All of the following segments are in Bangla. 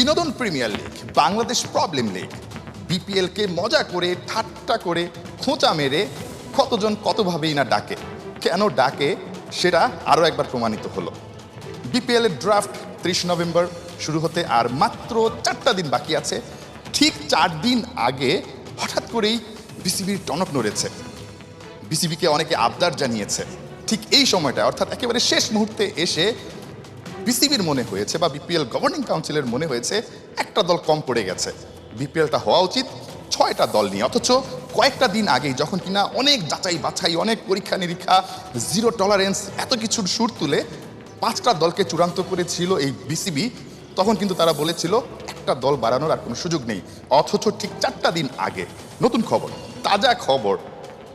বিনোদন premier league, Bangladesh problem league. বিপিএলকে মজা করে, ঠাট্টা করে, খোঁচা মেরে কতজন কতভাবেই না ডাকে। কেন ডাকে সেটা আরও একবার প্রমাণিত হলো। বিপিএল এর ড্রাফট ত্রিশ নভেম্বর শুরু হতে আর মাত্র চারটা দিন বাকি আছে। ঠিক চার দিন আগে হঠাৎ করেই বিসিবির টনক নড়েছে। বিসিবিকে অনেকে আবদার জানিয়েছে। ঠিক এই সময়টা অর্থাৎ একেবারে শেষ মুহূর্তে এসে বিসিবির মনে হয়েছে বা বিপিএল গভর্নিং কাউন্সিলের মনে হয়েছে একটা দল কম পড়ে গেছে। বিপিএলটা হওয়া উচিত, ছয়টা দল নিয়ে। অথচ কয়েকটা দিন আগেই যখন কিনা অনেক যাচাই বাছাই, অনেক পরীক্ষা নিরীক্ষা জিরো টলারেন্স এত কিছুর সুর তুলে পাঁচটা দলকে চূড়ান্ত করেছিল এই বিসিবি, তখন কিন্তু তারা বলেছিল একটা দল বাড়ানোর আর কোনো সুযোগ নেই। অথচ ঠিক চারটা দিন আগে, নতুন খবর, তাজা খবর,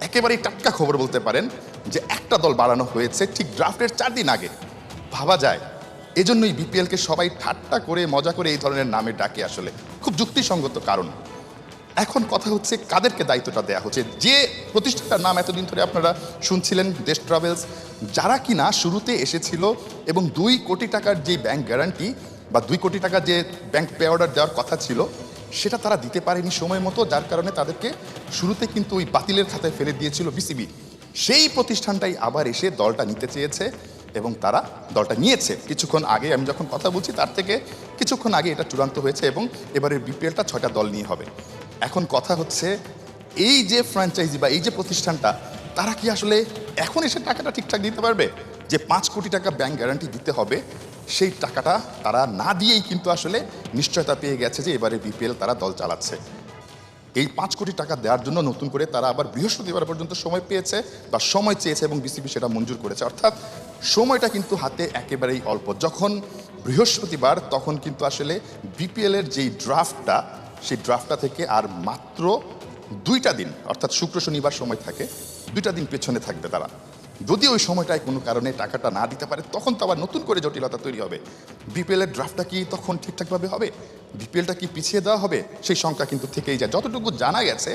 একেবারেই টাটকা খবর বলতে পারেন যে একটা দল বাড়ানো হয়েছে ঠিক ড্রাফটের চার দিন আগে। ভাবা যায় এজন্যই বিপিএলকে সবাই ঠাট্টা করে, মজা করে এই ধরনের নামে ডাকে আসলে। খুব যুক্তিসঙ্গত কারণ। এখন কথা হচ্ছে কাদেরকে দায়িত্বটা দেওয়া হচ্ছে? যে প্রতিষ্ঠানটার নাম এতদিন ধরে আপনারা শুনছিলেন, দেশ ট্রাভেলস, যারা কিনা শুরুতে এসেছিল এবং দুই কোটি টাকার যে ব্যাংক গ্যারান্টি বা দুই কোটি টাকা যে ব্যাংক পে অর্ডার দেওয়ার কথা ছিল, সেটা তারা দিতে পারেনি সময় মতো, যার কারণে তাদেরকে শুরুতে কিন্তু ওই বাতিলের খাতায় ফেলে দিয়েছিল বিসিবি সেই প্রতিষ্ঠানটাই আবার এসে দলটা নিতে চেয়েছে। এবং তারা দলটা নিয়েছে। কিছুক্ষণ আগে আমি যখন কথা বলছি, তার থেকে কিছুক্ষণ আগে এটা চূড়ান্ত হয়েছে এবং এবারে বিপিএলটা ছয়টা দল নিয়ে হবে। এখন কথা হচ্ছে, এই যে ফ্র্যাঞ্চাইজি বা এই যে প্রতিষ্ঠানটা, তারা কি আসলে এখন এসে টাকাটা ঠিকঠাক দিতে পারবে? যে পাঁচ কোটি টাকা ব্যাংক গ্যারান্টি দিতে হবে, সেই টাকাটা তারা না দিয়েই কিন্তু আসলে নিশ্চয়তা পেয়ে গেছে যে এবারে বিপিএল তারা দল চালাচ্ছে। এই পাঁচ কোটি টাকা দেওয়ার জন্য নতুন করে তারা আবার বৃহস্পতিবার পর্যন্ত সময় পেয়েছে বা সময় চেয়েছে এবং বিসিবি সেটা মঞ্জুর করেছে। অর্থাৎ সময়টা কিন্তু হাতে একেবারেই অল্প। যখন বৃহস্পতিবার তখন কিন্তু আসলে বিপিএলের যেই ড্রাফটটা সেই ড্রাফটটা থেকে আর মাত্র দুইটা দিন, অর্থাৎ শুক্র শনিবার সময় থাকে, দুইটা দিন পেছনে থাকবে তারা। যদি ওই সময়টায় কোনো কারণে টাকাটা না দিতে পারে, তখন তো আবার নতুন করে জটিলতা তৈরি হবে। বিপিএলের ড্রাফটটা কি তখন ঠিকঠাকভাবে হবে? বিপিএলটা কি পিছিয়ে দেওয়া হবে? সেই সংখ্যা কিন্তু থেকেই যায়। যতটুকু জানা গেছে,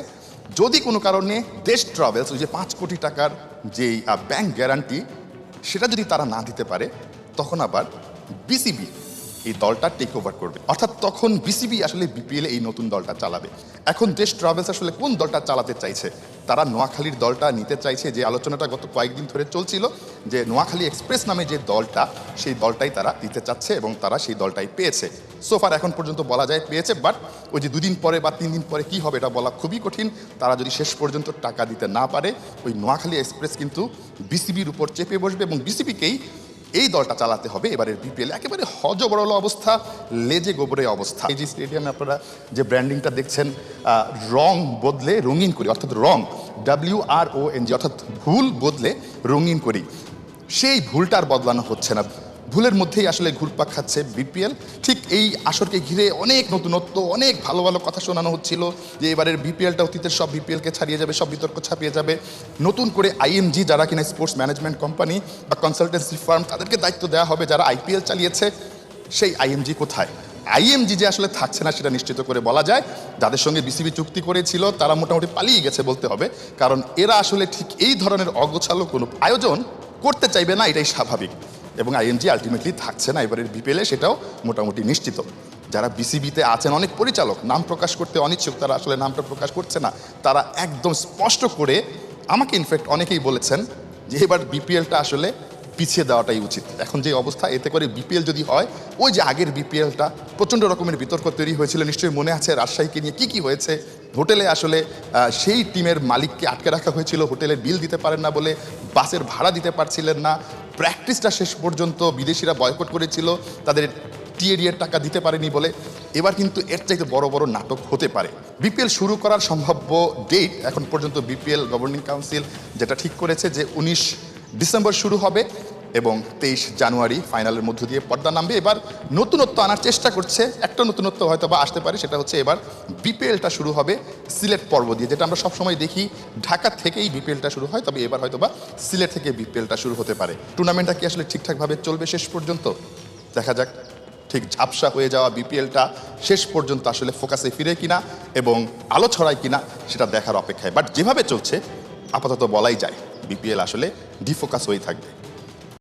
যদি কোনো কারণে দেশ ট্রাভেলস ওই যে পাঁচ কোটি টাকার যেই ব্যাংক গ্যারান্টি সেটা যদি তারা না দিতে পারে, তখন আবার বিসিবি এই দলটা টেক ওভার করবে। অর্থাৎ তখন বিসিবি আসলে বিপিএল এই নতুন দলটা চালাবে। এখন দেশ ট্রাভেলস আসলে কোন দলটা চালাতে চাইছে? তারা নোয়াখালীর দলটা নিতে চাইছে যে আলোচনাটা গত কয়েকদিন ধরে চলছিল, যে নোয়াখালী এক্সপ্রেস নামে যে দলটা, সেই দলটাই তারা দিতে চাচ্ছে এবং তারা সেই দলটাই পেয়েছে। সোফার এখন পর্যন্ত বলা যায় পেয়েছে বাট ওই যে দুদিন পরে বা তিন দিন পরে কি হবে এটা বলা খুবই কঠিন। তারা যদি শেষ পর্যন্ত টাকা দিতে না পারে, ওই নোয়াখালী এক্সপ্রেস কিন্তু বিসিবির উপর চেপে বসবে এবং বিসিবিকেই এই দলটা চালাতে হবে এবারের বিপিএল একেবারে হজবরল অবস্থা, লেজে গোবরে অবস্থা। এই যে স্টেডিয়ামে আপনারা যে ব্র্যান্ডিংটা দেখছেন রং বদলে রঙিন করি, অর্থাৎ রং W R O N G অর্থাৎ ভুল বদলে রঙিন করি। সেই ভুলটার বদলানো হচ্ছে না। ভুলের মধ্যেই আসলে ঘুরপাক খাচ্ছে বিপিএল। ঠিক এই আসরকে ঘিরে অনেক নতুনত্ব, অনেক ভালো ভালো কথা শোনানো হচ্ছিল যে এবারের বিপিএলটা অতীতের সব বিপিএলকে ছাড়িয়ে যাবে, সব বিতর্ক ছাপিয়ে যাবে। নতুন করে আইএমজি যারা কিনা স্পোর্টস ম্যানেজমেন্ট কোম্পানি বা কনসালটেন্সি ফার্ম তাদেরকে দায়িত্ব দেওয়া হবে যারা আইপিএল চালিয়েছে, সেই আইএমজি কোথায়? আইএমজি যে আসলে থাকছে না সেটা নিশ্চিত করে বলা যায়। যাদের সঙ্গে বিসিবি চুক্তি করেছিল, তারা মোটামুটি পালিয়ে গেছে বলতে হবে। কারণ এরা আসলে ঠিক এই ধরনের অগোছালো কোনো আয়োজন করতে চাইবে না, এটাই স্বাভাবিক। এবং আইএনজি আলটিমেটলি থাকছে না এবারের বিপিএলে সেটাও মোটামুটি নিশ্চিত। যারা বিসিবিতে আছেন, অনেক পরিচালক, নাম প্রকাশ করতে অনিচ্ছুক, তারা আসলে নামটা প্রকাশ করছে না। তারা একদম স্পষ্ট করে আমাকে ইনফ্যাক্ট অনেকেই বলেছেন যে এবার বিপিএলটা আসলে পিছিয়ে দেওয়াটাই উচিত। এখন যে অবস্থা, এতে করে বিপিএল যদি হয়, ওই যে আগের বিপিএলটা প্রচণ্ড রকমের বিতর্ক তৈরি হয়েছিল, নিশ্চয়ই মনে আছে রাজশাহীকে নিয়ে কি কি হয়েছে? হোটেলে আসলে সেই টিমের মালিককে আটকে রাখা হয়েছিল, হোটেলের বিল দিতে পারেন না বলে, বাসের ভাড়া দিতে পারছিলেন না প্র্যাকটিসটা শেষ পর্যন্ত বিদেশিরা বয়কট করেছিল, তাদের টিএডিএর টাকা দিতে পারেনি বলে। এবার কিন্তু এর চাইতে বড় বড় নাটক হতে পারে। বিপিএল শুরু করার সম্ভাব্য ডেট এখন পর্যন্ত বিপিএল গভর্নিং কাউন্সিল যেটা ঠিক করেছে যে উনিশ ডিসেম্বর শুরু হবে। এবং তেইশ জানুয়ারি ফাইনালের মধ্য দিয়ে পর্দা নামবে। এবার নতুনত্ব আনার চেষ্টা করছে। একটা নতুনত্ব হয়তো বা আসতে পারে, সেটা হচ্ছে এবার বিপিএলটা শুরু হবে সিলেট পর্ব দিয়ে, যেটা আমরা সবসময় দেখি ঢাকা থেকেই বিপিএলটা শুরু হয়, তবে এবার হয়তো বা সিলেট থেকে বিপিএলটা শুরু হতে পারে। টুর্নামেন্টটা কি আসলে ঠিকঠাকভাবে চলবে শেষ পর্যন্ত? দেখা যাক। ঠিক ঝাপসা হয়ে যাওয়া বিপিএলটা শেষ পর্যন্ত আসলে ফোকাসে ফিরে কিনা এবং আলো ছড়ায় কিনা, সেটা দেখার অপেক্ষায়। বাট যেভাবে চলছে, আপাতত বলাই যায়, বিপিএল আসলে ডিফোকাস হয়ে থাকবে।